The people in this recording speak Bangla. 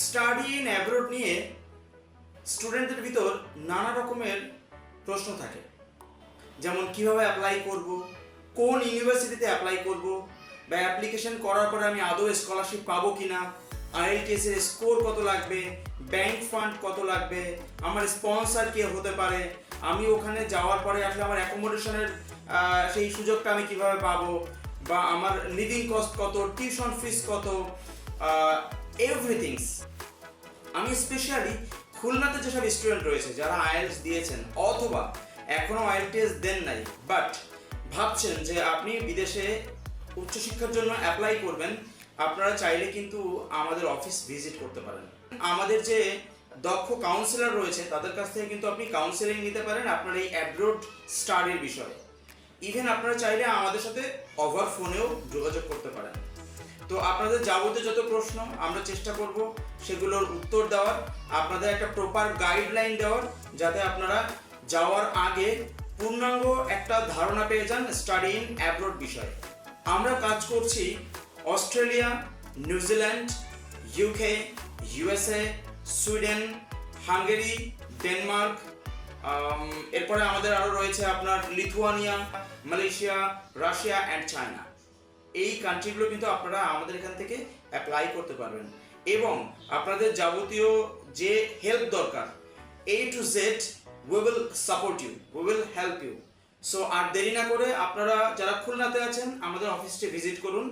স্টাডি ইন অ্যাব্রোড নিয়ে স্টুডেন্টদের ভিতর নানা রকমের প্রশ্ন থাকে। যেমন, কীভাবে অ্যাপ্লাই করব? কোন ইউনিভার্সিটিতে অ্যাপ্লাই করব? বা অ্যাপ্লিকেশন করার পরে আমি আদৌ স্কলারশিপ পাবো কি না আইএলটিএস এর স্কোর কত লাগবে? ব্যাংক ফান্ড কত লাগবে? আমার স্পন্সর কে হতে পারে? আমি ওখানে যাওয়ার পরে আসলে আমার অ্যাকোমোডেশনের সেই সুযোগটা আমি কীভাবে পাবো? বা আমার লিভিং কস্ট কত? টিউশন ফিস কত? এভরিথিংস আমি স্পেশালি খুলনাতে যেসব স্টুডেন্ট রয়েছে, যারা আইএলটিএস দিয়েছেন অথবা এখনও আইএলটিএস দেন নাই বাট ভাবছেন যে আপনি বিদেশে উচ্চশিক্ষার জন্য অ্যাপ্লাই করবেন, আপনারা চাইলে কিন্তু আমাদের অফিস ভিজিট করতে পারেন। আমাদের যে দক্ষ কাউন্সিলর রয়েছে, তাদের কাছ থেকে কিন্তু আপনি কাউন্সেলিং নিতে পারেন আপনার এই অ্যাব্রোড স্টাডির বিষয়ে। ইভেন আপনারা চাইলে আমাদের সাথে ওভার ফোনেও যোগাযোগ করতে পারেন। তো আপনাদের যাবতীয় যত প্রশ্ন আমরা চেষ্টা করব সেগুলোর উত্তর দেওয়ার, আপনাদের একটা প্রপার গাইডলাইন দেওয়ার, যাতে আপনারা যাওয়ার আগে পূর্ণাঙ্গ একটা ধারণা পেয়ে যান স্টাডি ইন অ্যাব্রোড বিষয়ে। আমরা কাজ করছি Australia New Zealand UK USA Sweden Hungary Denmark এরপরে আমাদের আরও রয়েছে আপনার Lithuania Malaysia Russia and China এই কান্ট্রিগুলো কিন্তু আপনারা আমাদের এখান থেকে অ্যাপ্লাই করতে পারবেন। এবং আপনাদের যাবতীয় যে হেল্প দরকার A to Z we will support you we will help you so আর দেরি না করে আপনারা যারা খুলনাতে আছেন, আমাদের অফিসটি ভিজিট করুন।